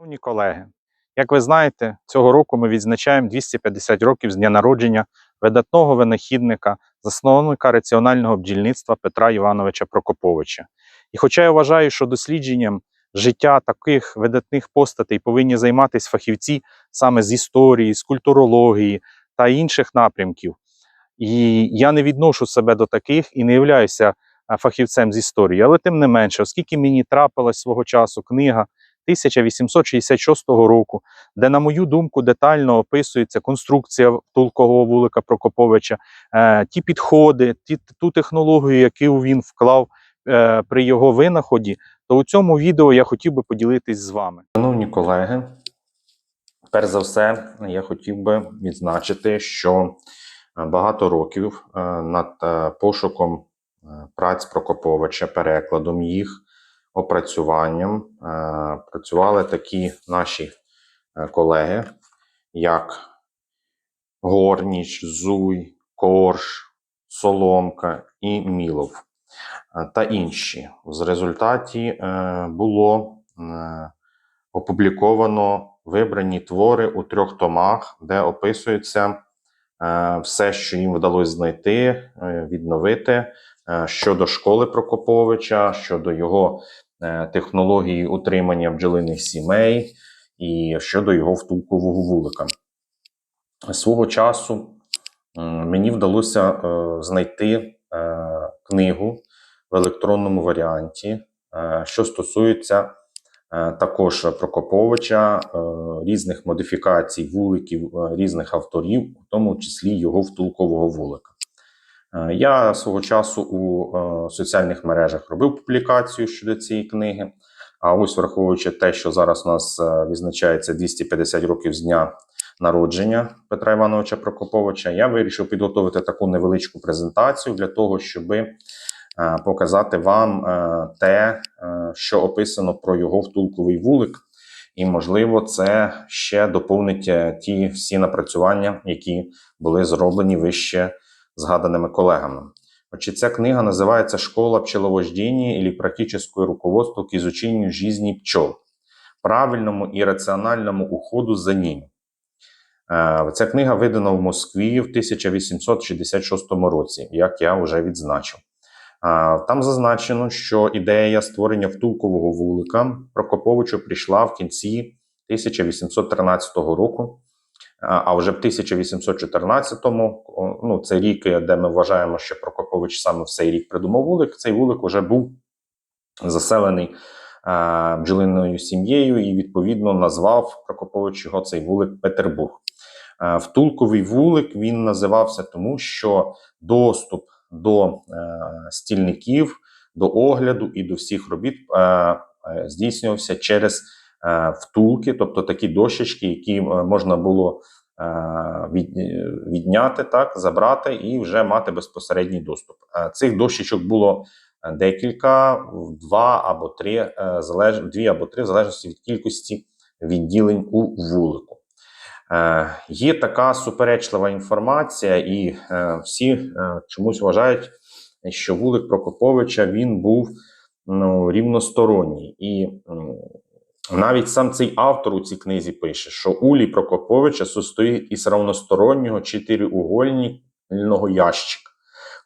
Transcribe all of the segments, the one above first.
Шановні колеги, як ви знаєте, цього року ми відзначаємо 250 років з дня народження видатного винахідника, засновника раціонального бджільництва Петра Івановича Прокоповича. І хоча я вважаю, що дослідженням життя таких видатних постатей повинні займатися фахівці саме з історії, з культурології та інших напрямків. І я не відношу себе до таких і не являюся фахівцем з історії, але тим не менше, оскільки мені трапилась свого часу книга 1866 року, де, на мою думку, детально описується конструкція втулкового вулика Прокоповича, е, ті підходи, ті, ту технологію, яку він вклав е, при його винаході, то у цьому відео я хотів би поділитись з вами. Шановні колеги, перш за все, я хотів би відзначити, що е, багато років над пошуком праць Прокоповича, перекладом їх, опрацюванням. Е, працювали такі наші е, колеги, як Горніч, Зуй, Корж, Соломка і Мілов. Е, та інші. В результаті було опубліковано вибрані твори у трьох томах, де описується все, що їм вдалося знайти, відновити щодо школи Прокоповича, щодо його е, технології утримання бджолиних сімей і щодо його втулкового вулика. Свого часу мені вдалося е, знайти е, книгу в електронному варіанті, е, що стосується е, також Прокоповича, е, різних модифікацій вуликів е, різних авторів, у тому числі його втулкового вулика. Е, Я свого часу у е, соціальних мережах робив публікацію щодо цієї книги. А ось враховуючи те, що зараз у нас е, відзначається 250 років з дня народження Петра Івановича Прокоповича, я вирішив підготувати таку невеличку презентацію для того, щоб показати вам те, що описано про його втулковий вулик. І, можливо, це ще доповнить ті всі напрацювання, які були зроблені вище згаданими колегами. Отже, ця книга називається «Школа пчеловождения или практическое руководство к изучению жизни пчел. Правильному і раціональному уходу за ними. Е, Ця книга видана в Москві в 1866 році, як я вже відзначив. Е, Там зазначено, що ідея створення втулкового вулика Прокоповичу прийшла в кінці 1813 року. Е, А вже в 1814-му, ну це рік, де ми вважаємо, що Прокопович саме в цей рік придумав вулик. Цей вулик вже був заселений е, бджолиною сім'єю, і відповідно назвав Прокопович його цей вулик Петербург. Е, Втулковий вулик він називався тому, що доступ до е, стільників, до огляду і до всіх робіт е, е, здійснювався через е, втулки, тобто такі дощечки, які е, можна було е, від, е, відняти, так, забрати і вже мати безпосередній доступ. Е, Цих дощечок було е, декілька, два або три, е, дві або три, в залежності від кількості відділень у вулику. Е, Є така суперечлива інформація, і е, всі е, чомусь вважають, що вулик Прокоповича він був ну, рівносторонній. І навіть сам цей автор у цій книзі пише, що улій Прокоповича состоїть із равностороннього чотириугольного ящика.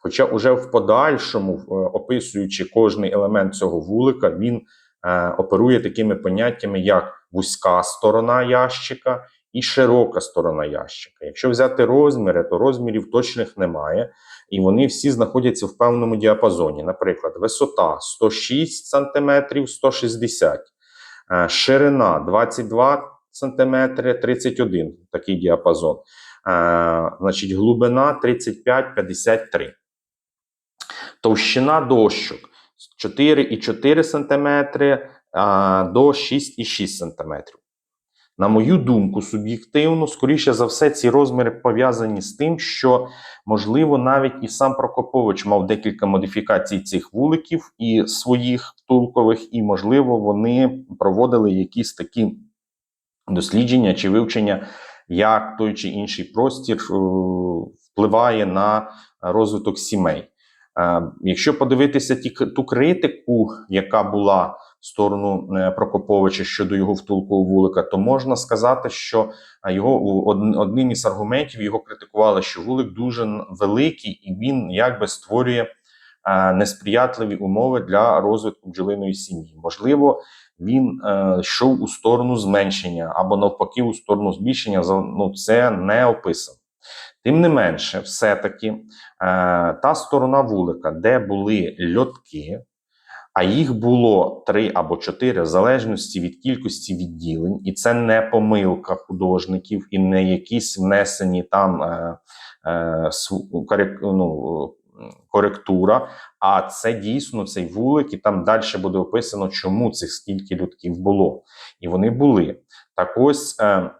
Хоча уже в подальшому, е, описуючи кожний елемент цього вулика, він е, оперує такими поняттями, як вузька сторона ящика і широка сторона ящика. Якщо взяти розміри, то розмірів точних немає, і вони всі знаходяться в певному діапазоні. Наприклад, висота 106 см, 160 Е, ширина 22 см, 31 такий діапазон. Е, Значить, глибина 35-53. Товщина дощок 4,4 см до 6,6 см. На мою думку, суб'єктивно, скоріше за все, ці розміри пов'язані з тим, що, можливо, навіть і сам Прокопович мав декілька модифікацій цих вуликів і своїх втулкових, і, можливо, вони проводили якісь такі дослідження чи вивчення, як той чи інший простір е, впливає на розвиток сімей. Е, Якщо подивитися ті, ту критику, яка була сторону е, Прокоповича щодо його втулку у вулика, то можна сказати, що його одним із аргументів його критикували, що вулик дуже великий і він якби створює несприятливі умови для розвитку бджолиної сім'ї. Можливо, він е, йшов у сторону зменшення або навпаки у сторону збільшення. Ну, це не описано. Тим не менше, все-таки е, та сторона вулика, де були льотки, а їх було три або чотири, в залежності від кількості відділень, і це не помилка художників, і не якісь внесені там е, е, ну, е, коректура. А це дійсно цей вулик, і там далі буде описано, чому цих скільки людків було. І вони були. Так ось. Е,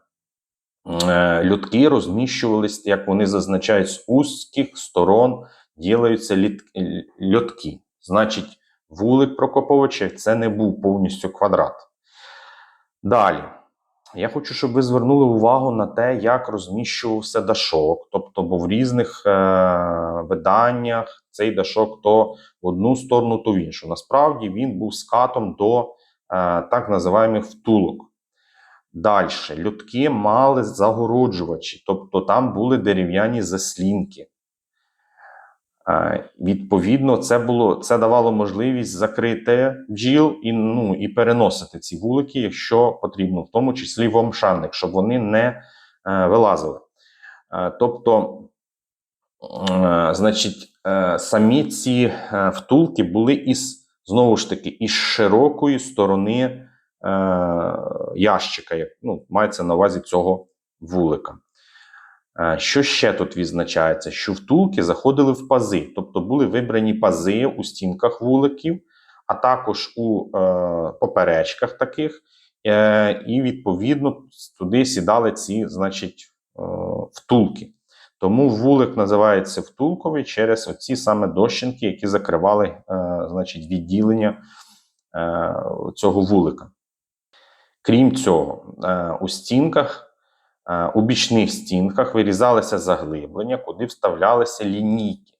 е, Людки розміщувались, як вони зазначають, з узких сторон ділаються льотки. Значить, вулик Прокоповича це не був повністю квадрат. Далі. Я хочу, щоб ви звернули увагу на те, як розміщувався дашок. Тобто, бо в різних е- виданнях цей дашок то в одну сторону, то в іншу. Насправді він був скатом до е- так називаємих втулок. Далі, людки мали загороджувачі, тобто там були дерев'яні заслінки. Відповідно, це було це давало можливість закрити бджіл і, ну, і переносити ці вулики, якщо потрібно, в тому числі в омшанник, щоб вони не е, вилазили. Е, тобто, е, значить, е, самі ці е, втулки були із знову ж таки із широкої сторони е, ящика, як ну, мається на увазі цього вулика. Е, Що ще тут відзначається? Що втулки заходили в пази, тобто були вибрані пази у стінках вуликів, а також у е, поперечках таких, е, і відповідно туди сідали ці, значить, е, втулки. Тому вулик називається втулковий через оці саме дощинки, які закривали е, значить, відділення е, цього вулика. Крім цього, е, у стінках У бічних стінках вирізалися заглиблення, куди вставлялися лінійки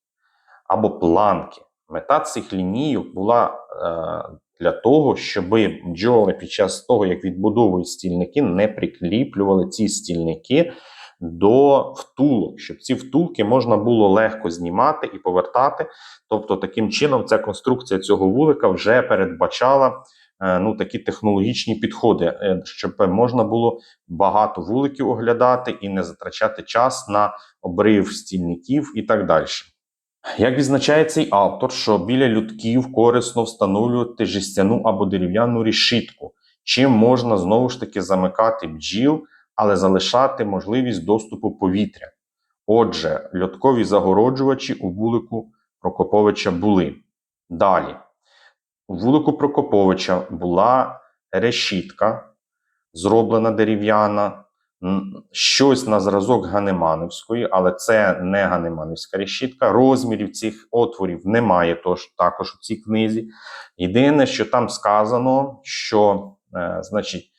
або планки. Мета цих лінійок була е, для того, щоб бджоли під час того, як відбудовують стільники, не прикріплювали ці стільники до втулок, щоб ці втулки можна було легко знімати і повертати. Тобто, таким чином, ця конструкція цього вулика вже передбачала е, ну, такі технологічні підходи, е, щоб можна було багато вуликів оглядати і не затрачати час на обрив стільників і так далі. Як відзначає цей автор, що біля людків корисно встановлювати жестяну або дерев'яну решітку, чим можна знову ж таки замикати бджіл, але залишати можливість доступу повітря. Отже, льоткові загороджувачі у вулику Прокоповича були. Далі. У вулику Прокоповича була решітка, зроблена дерев'яна, щось на зразок Ганеманівської, але це не Ганеманівська решітка. Розмірів цих отворів немає тож, також у цій книзі. Єдине, що там сказано, що е, значить,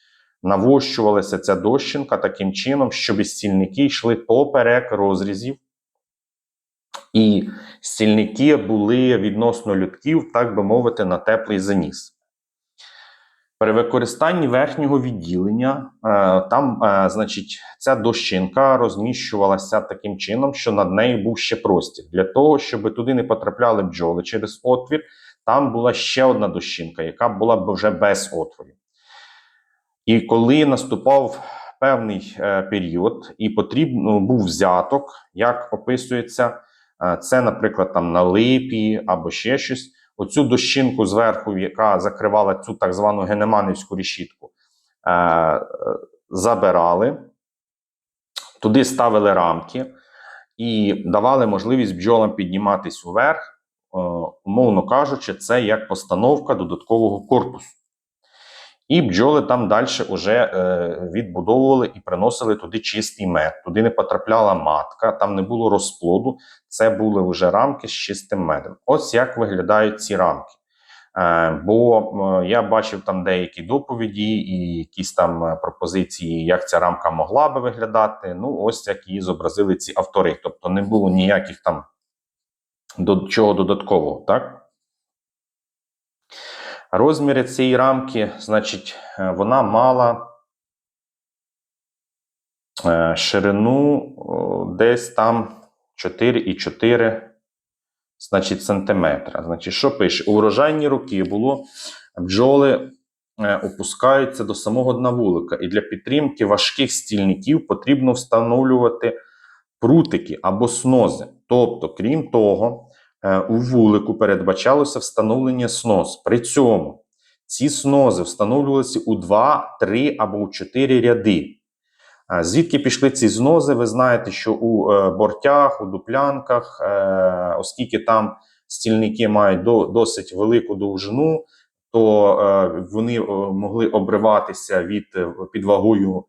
навощувалася ця дощинка таким чином, щоб стільники йшли поперек розрізів. І стільники були відносно людків, так би мовити, на теплий заніс. При використанні верхнього відділення, е, там, е, значить, ця дощинка розміщувалася таким чином, що над нею був ще простір. Для того, щоб туди не потрапляли бджоли через отвір, там була ще одна дощинка, яка була б вже без отворів. І коли наступав певний е, період, і потрібно був взяток, як описується, це, наприклад, там на липі або ще щось. Оцю дощинку зверху, яка закривала цю так звану генеманівську решітку, е, е, забирали, туди ставили рамки і давали можливість бджолам підніматись уверх, е, умовно кажучи, це як постановка додаткового корпусу. І бджоли там далі вже е, відбудовували і приносили туди чистий мед. Туди не потрапляла матка, там не було розплоду. Це були вже рамки з чистим медом. Ось як виглядають ці рамки. Е, бо я бачив там деякі доповіді і якісь там е, пропозиції, як ця рамка могла би виглядати. Ну, ось як її зобразили ці автори. Тобто не було ніяких там до чого додаткового, так? Розміри цієї рамки, значить, е, вона мала е, ширину десь там 4,4 значить, сантиметра. Значить, що пише? У урожайні роки було бджоли е, опускаються до самого дна вулика, і для підтримки важких стільників потрібно встановлювати прутики або снози. Тобто, крім того, у вулику передбачалося встановлення сноз. При цьому ці снози встановлювалися у 2, 3 або у 4 ряди. Звідки пішли ці знози? Ви знаєте, що у е, бортях, у дуплянках, е, оскільки там стільники мають до, досить велику довжину, то е, вони е, могли обриватися від е, під вагою е,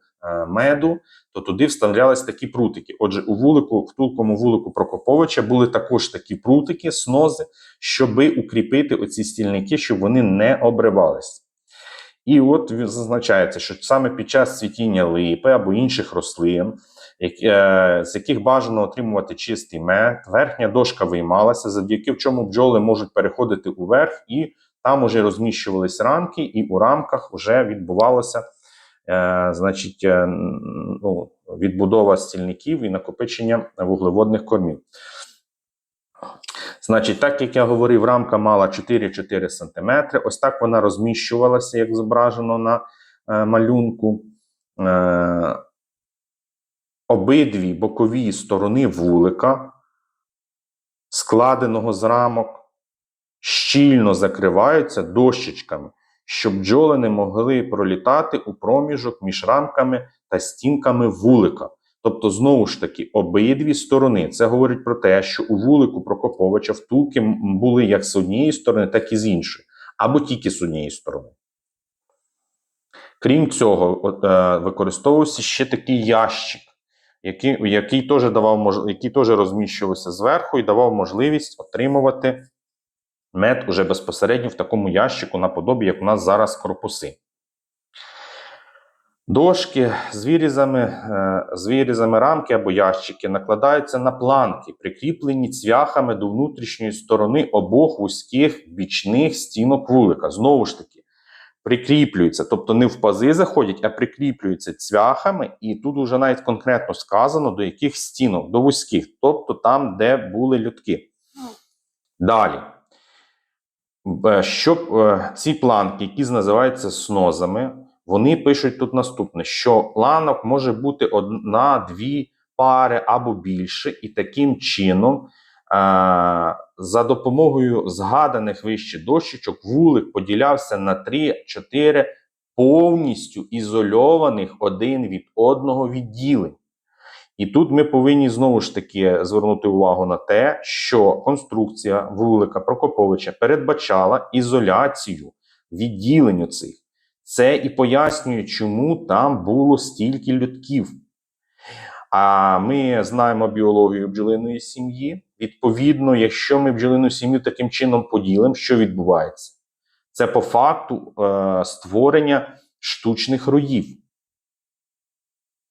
меду, то туди вставлялись такі прутики. Отже, у вулику, втулкому вулику Прокоповича були також такі прутики, снози, щоби укріпити оці стільники, щоб вони не обривалися. І от зазначається, що саме під час цвітіння липи або інших рослин, е, з яких бажано отримувати чистий мед, верхня дошка виймалася, завдяки в чому бджоли можуть переходити уверх, і там уже розміщувались рамки, і у рамках вже відбувалося е, значить, е, ну, відбудова стільників і накопичення вуглеводних кормів. Значить, так як я говорив, рамка мала 4-4 см. Ось так вона розміщувалася, як зображено на е, малюнку. Е, обидві бокові сторони вулика, складеного з рамок, щільно закриваються дощечками, щоб бджоли не могли пролітати у проміжок між рамками та стінками вулика. Тобто, знову ж таки, обидві сторони. Це говорить про те, що у вулику Прокоповича втулки були як з однієї сторони, так і з іншої, або тільки з однієї сторони. Крім цього, е, використовувався ще такий ящик, який, який, теж давав, який теж розміщувався зверху і давав можливість отримувати мед уже безпосередньо в такому ящику, наподобі, як у нас зараз корпуси. Дошки з вирізами, е, з вирізами рамки або ящики накладаються на планки, прикріплені цвяхами до внутрішньої сторони обох вузьких бічних стінок вулика. Знову ж таки, прикріплюються, тобто не в пази заходять, а прикріплюються цвяхами, і тут вже навіть конкретно сказано, до яких стінок, до вузьких, тобто там, де були льотки. Далі. Е, Щоб е, ці планки, які називаються снозами, вони пишуть тут наступне: що планок може бути одна, дві пари або більше, і таким чином, е, за допомогою згаданих вище дощечок, вулик поділявся на 3-4 повністю ізольованих один від одного відділень. І тут ми повинні знову ж таки звернути увагу на те, що конструкція вулика Прокоповича передбачала ізоляцію відділень цих. Це і пояснює, чому там було стільки льотків. А ми знаємо біологію бджолиної сім'ї. Відповідно, якщо ми бджолину сім'ю таким чином поділимо, що відбувається? Це по факту е, створення штучних роїв.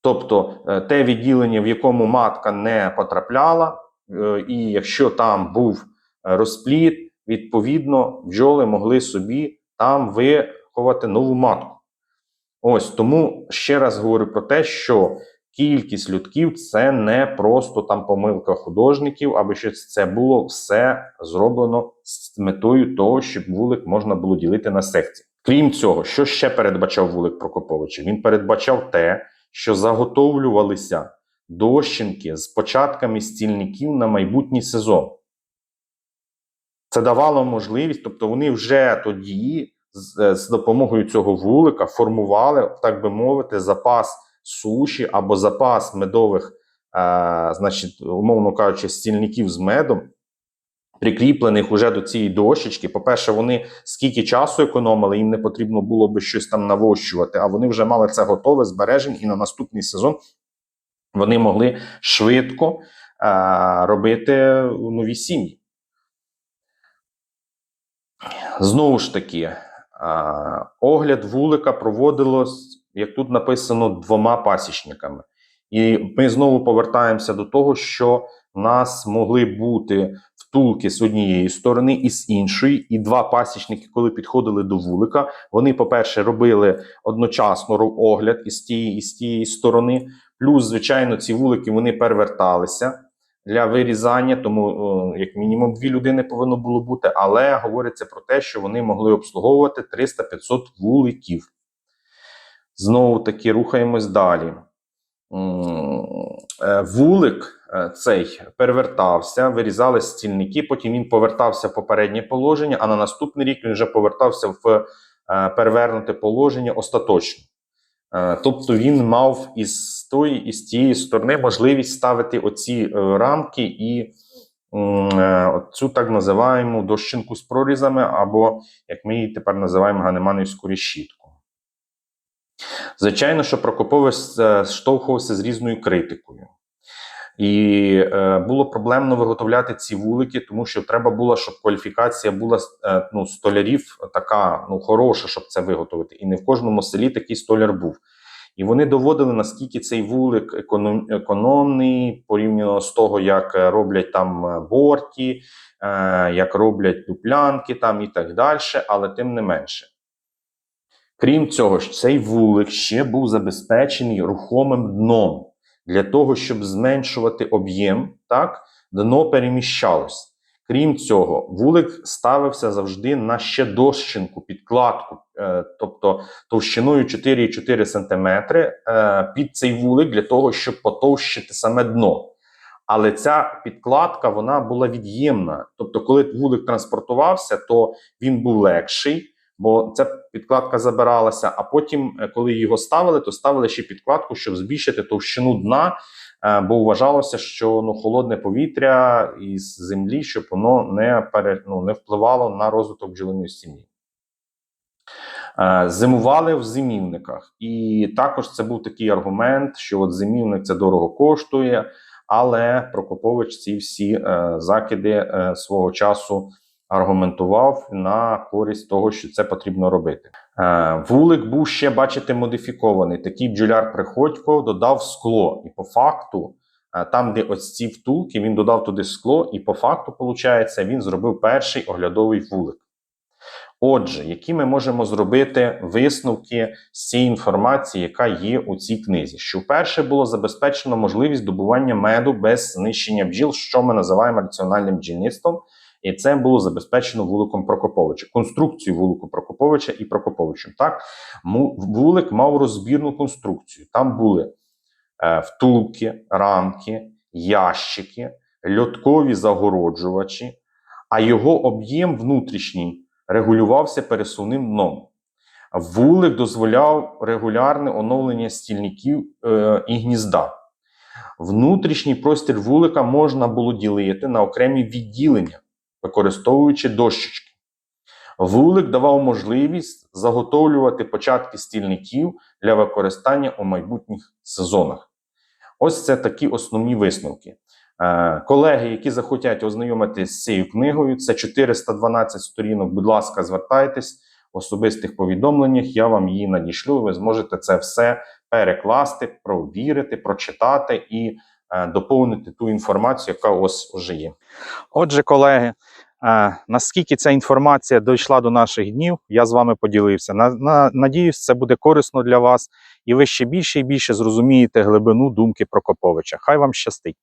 Тобто е, те відділення, в якому матка не потрапляла, е, і якщо там був е, розплід, відповідно, бджоли могли собі там виховати нову матку. Ось тому ще раз говорю про те, що кількість людків це не просто там помилка художників, аби щось це було все зроблено з метою того, щоб вулик можна було ділити на секції. Крім цього, що ще передбачав вулик Прокоповича? Він передбачав те, що заготовлювалися дощинки з початками стільників на майбутній сезон. Це давало можливість, тобто вони вже тоді з, з допомогою цього вулика формували, так би мовити, запас суші або запас медових, е, значить, умовно кажучи, стільників з медом, прикріплених уже до цієї дощечки. По-перше, вони скільки часу економили, їм не потрібно було би щось там навощувати, а вони вже мали це готове, збережень, і на наступний сезон вони могли швидко е, робити нові сім'ї. Знову ж таки, е, огляд вулика проводилось, як тут написано, двома пасічниками. І ми знову повертаємося до того, що нас могли бути втулки з однієї сторони і з іншої. І два пасічники, коли підходили до вулика, вони, по-перше, робили одночасно огляд із тієї і з тієї сторони. Плюс, звичайно, ці вулики вони переверталися для вирізання, тому як мінімум дві людини повинно було бути. Але говориться про те, що вони могли обслуговувати 300-500 вуликів. Знову таки рухаємось далі. Е, Вулик цей перевертався, вирізали стільники, потім він повертався в попереднє положення, а на наступний рік він вже повертався в е, перевернуте положення остаточно. Е, Тобто він мав із тої і з тієї сторони можливість ставити оці е, рамки і е, цю так називаємо дощинку з прорізами, або, як ми її тепер називаємо, ганеманівську решітку. Звичайно, що Прокоповець е, зштовхувався з різною критикою. І е, було проблемно виготовляти ці вулики, тому що треба було, щоб кваліфікація була е, ну, столярів така ну, хороша, щоб це виготовити. І не в кожному селі такий столяр був. І вони доводили, наскільки цей вулик економ, економний порівняно з того, як е, роблять там е, борті, е, як роблять дуплянки там і так далі, але тим не менше. Крім цього, ж цей вулик ще був забезпечений рухомим дном для того, щоб зменшувати об'єм, так, дно переміщалось. Крім цього, вулик ставився завжди на ще дощинку, підкладку, е, тобто товщиною 4,4 см е, під цей вулик для того, щоб потовщити саме дно. Але ця підкладка вона була від'ємна. Тобто, коли вулик транспортувався, то він був легший, бо ця підкладка забиралася. А потім, е, коли його ставили, то ставили ще підкладку, щоб збільшити товщину дна, е, бо вважалося, що ну, холодне повітря із землі, щоб воно не, пере, ну, не впливало на розвиток бджолиної сім'ї. Е, Зимували в зимівниках, і також це був такий аргумент, що от зимівник це дорого коштує, але Прокопович ці всі е, закиди е, свого часу аргументував на користь того, що це потрібно робити. Е, вулик був ще, бачите, модифікований. Такий бджоляр Приходько додав скло, і по факту. е, Там, де ось ці втулки, він додав туди скло, і по факту, виходить, він зробив перший оглядовий вулик. Отже, які ми можемо зробити висновки з цієї інформації, яка є у цій книзі? Що вперше було забезпечено можливість добування меду без знищення бджіл, що ми називаємо раціональним бджільництвом, і це було забезпечено вуликом Прокоповича, конструкцію вулику Прокоповича і Прокоповичем. Так, вулик мав розбірну конструкцію. Там були е, втулки, рамки, ящики, льоткові загороджувачі, а його об'єм внутрішній регулювався пересувним дном. Вулик дозволяв регулярне оновлення стільників е, і гнізда. Внутрішній простір вулика можна було ділити на окремі відділення, використовуючи дощечки. Вулик давав можливість заготовлювати початки стільників для використання у майбутніх сезонах. Ось це такі основні висновки. Е, Колеги, які захотять ознайомитися з цією книгою, це 412 сторінок. Будь ласка, звертайтесь в особистих повідомленнях. Я вам її надішлю. Ви зможете це все перекласти, провірити, прочитати і доповнити ту інформацію, яка у вас вже є. Отже, колеги, е, наскільки ця інформація дійшла до наших днів, я з вами поділився. На, на, надіюсь, це буде корисно для вас, і ви ще більше і більше зрозумієте глибину думки Прокоповича. Хай вам щастить!